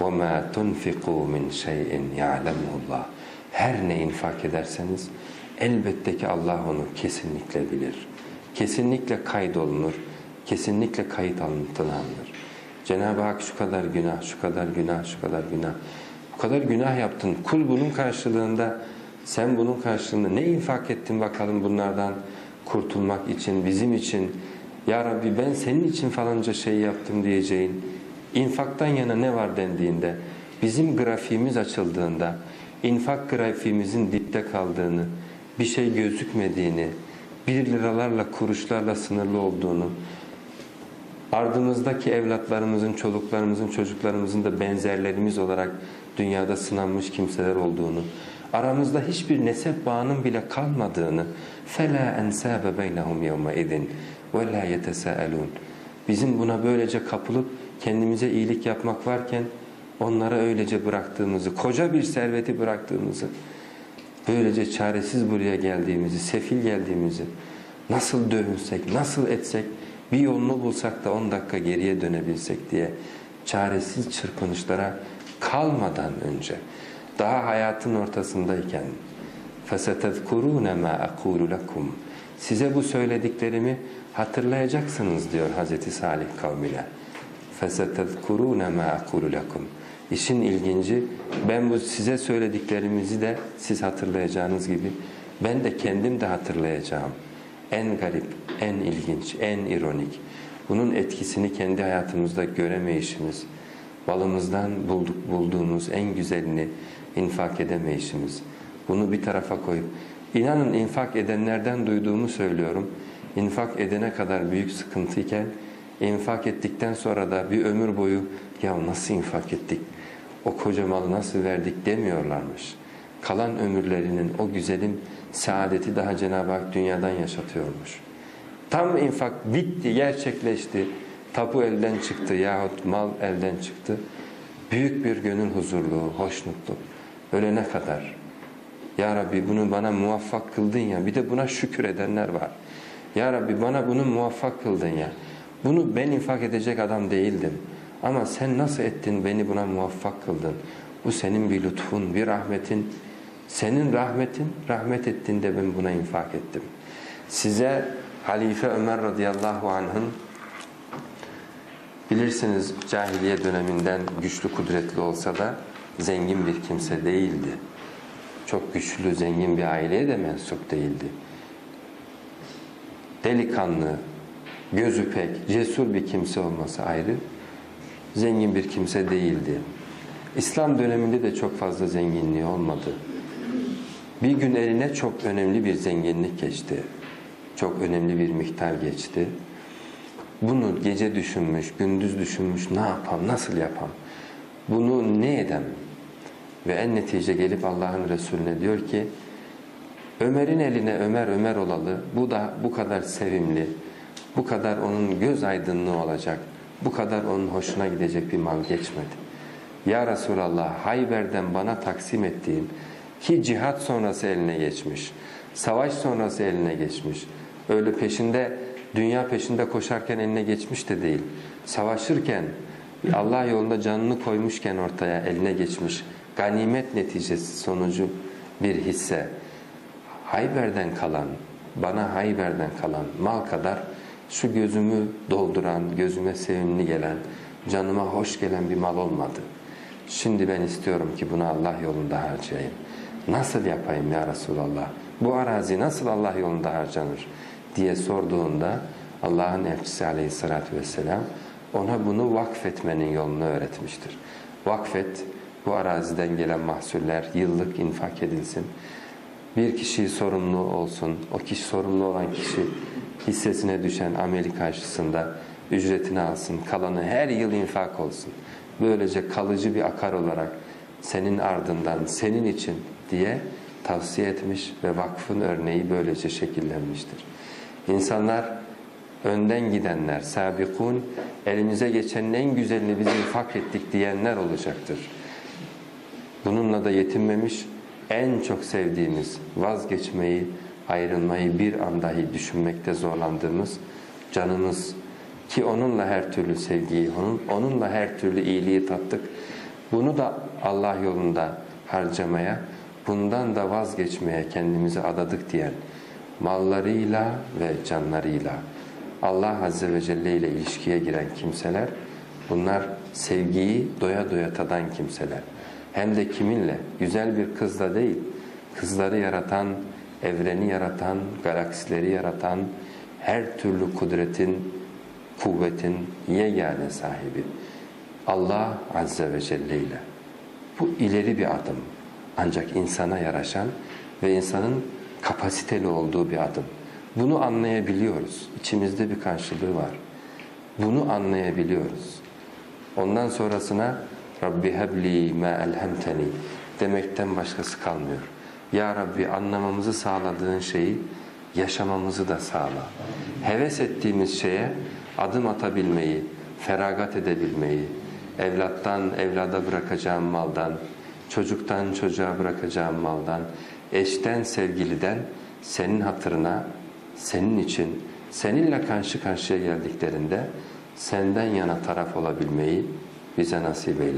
وَمَا تُنْفِقُوا مِنْ شَيْءٍ يَعْلَمُهُ اللّٰهِ Her ne infak ederseniz elbette ki Allah onu kesinlikle bilir. Kesinlikle kaydolunur. Kesinlikle kayıt altına alınır. Cenab-ı Hak şu kadar günah, şu kadar günah, şu kadar günah. Bu kadar günah yaptın. Kul bunun karşılığında, sen bunun karşılığında ne infak ettin bakalım bunlardan kurtulmak için, bizim için. Ya Rabbi ben senin için falanca şey yaptım diyeceğin. infaktan yana ne var dendiğinde, bizim grafiğimiz açıldığında, infak grafiğimizin dipte kaldığını, bir şey gözükmediğini, bir liralarla, kuruşlarla sınırlı olduğunu, ardımızdaki evlatlarımızın, çoluklarımızın, çocuklarımızın da benzerlerimiz olarak dünyada sınanmış kimseler olduğunu, aramızda hiçbir nesep bağının bile kalmadığını فَلَا اَنْسَابَ بَيْنَهُمْ يَوْمَئِذٍ وَلَا يَتَسَاءَلُونَ Bizim buna böylece kapılıp kendimize iyilik yapmak varken onlara öylece bıraktığımızı, koca bir serveti bıraktığımızı, böylece çaresiz buraya geldiğimizi, sefil geldiğimizi, nasıl dövünsek, nasıl etsek, bir yolunu bulsak da 10 dakika geriye dönebilsek diye çaresiz çırpınışlara kalmadan önce, daha hayatın ortasındayken فَسَتَذْكُرُونَ مَا أَقُولُ لَكُمْ Size bu söylediklerimi hatırlayacaksınız diyor Hazreti Salih kavmine. فَسَتَذْكُرُونَ مَا أَقُولُ لَكُمْ İşin ilginci ben bu size söylediklerimizi de siz hatırlayacağınız gibi ben de kendim de hatırlayacağım. En garip, en ilginç, en ironik. Bunun etkisini kendi hayatımızda göremeyişimiz, balımızdan bulduk, bulduğumuz en güzelini infak edemeyişimiz. Bunu bir tarafa koyup, inanın infak edenlerden duyduğumu söylüyorum. İnfak edene kadar büyük sıkıntıyken, infak ettikten sonra da bir ömür boyu ya nasıl infak ettik, o koca malı nasıl verdik demiyorlarmış. Kalan ömürlerinin o güzelim saadeti daha Cenab-ı Hak dünyadan yaşatıyormuş. Tam infak bitti, gerçekleşti. Tapu elden çıktı yahut mal elden çıktı. Büyük bir gönül huzurluğu, hoşnutluk. Ölene kadar. Ya Rabbi bunu bana muvaffak kıldın ya. Bir de buna şükür edenler var. Ya Rabbi bana bunu muvaffak kıldın ya. Bunu ben infak edecek adam değildim. Ama sen nasıl ettin beni buna muvaffak kıldın. Bu senin bir lütfun, bir rahmetin. Senin rahmetin, rahmet ettiğinde ben buna infak ettim. Size Halife Ömer radıyallahu anh'ın bilirsiniz cahiliye döneminden güçlü kudretli olsa da zengin bir kimse değildi. Çok güçlü, zengin bir aileye de mensup değildi. Delikanlı, gözü pek, cesur bir kimse olması ayrı, zengin bir kimse değildi. İslam döneminde de çok fazla zenginliği olmadı. Bir gün eline çok önemli bir zenginlik geçti. Çok önemli bir miktar geçti. Bunu gece düşünmüş, gündüz düşünmüş, ne yapam, nasıl yapam? Bunu ne edem? Ve en netice gelip Allah'ın Resulüne diyor ki, Ömer'in eline Ömer Ömer olalı, bu da bu kadar sevimli, bu kadar onun göz aydınlığı olacak, bu kadar onun hoşuna gidecek bir mal geçmedi. Ya Resulallah Hayber'den bana taksim ettiğin ki cihat sonrası eline geçmiş, savaş sonrası eline geçmiş, öyle peşinde dünya peşinde koşarken eline geçmiş de değil. Savaşırken Allah yolunda canını koymuşken ortaya eline geçmiş ganimet neticesi sonucu bir hisse. Hayber'den kalan, bana Hayber'den kalan mal kadar şu gözümü dolduran, gözüme sevimli gelen, canıma hoş gelen bir mal olmadı. Şimdi ben istiyorum ki bunu Allah yolunda harcayayım. Nasıl yapayım ya Resulallah? Bu arazi nasıl Allah yolunda harcanır? diye sorduğunda Allah'ın elçisi aleyhissalatü vesselam ona bunu vakfetmenin yolunu öğretmiştir. Vakfet, bu araziden gelen mahsuller yıllık infak edilsin. Bir kişi sorumlu olsun, o kişi sorumlu olan kişi hissesine düşen Amerika açısında ücretini alsın, kalanı her yıl infak olsun. Böylece kalıcı bir akar olarak senin ardından, senin için diye tavsiye etmiş ve vakfın örneği böylece şekillenmiştir. İnsanlar önden gidenler, sabikun, elimize geçenin en güzelini biz infak ettik diyenler olacaktır. Bununla da yetinmemiş, en çok sevdiğimiz, vazgeçmeyi, ayrılmayı bir an dahi düşünmekte zorlandığımız canımız ki onunla her türlü sevgiyi, onun, onunla her türlü iyiliği tattık. Bunu da Allah yolunda harcamaya, bundan da vazgeçmeye kendimizi adadık diyen mallarıyla ve canlarıyla Allah Azze ve Celle ile ilişkiye giren kimseler bunlar sevgiyi doya doya tadan kimseler. Hem de kiminle? Güzel bir kızla değil, kızları yaratan, evreni yaratan, galaksileri yaratan, her türlü kudretin, kuvvetin yegane sahibi Allah Azze ve Celle ile. Bu ileri bir adım. Ancak insana yaraşan ve insanın kapasiteli olduğu bir adım. Bunu anlayabiliyoruz. İçimizde bir karşılığı var. Bunu anlayabiliyoruz. Ondan sonrasına Rabbi hebli ma elhemteni demekten başkası kalmıyor. Ya Rabbi anlamamızı sağladığın şeyi yaşamamızı da sağla. Heves ettiğimiz şeye adım atabilmeyi, feragat edebilmeyi, evlattan evlada bırakacağım maldan, çocuktan çocuğa bırakacağım maldan, eşten sevgiliden senin hatırına, senin için, seninle karşı karşıya geldiklerinde senden yana taraf olabilmeyi bize nasip eyle.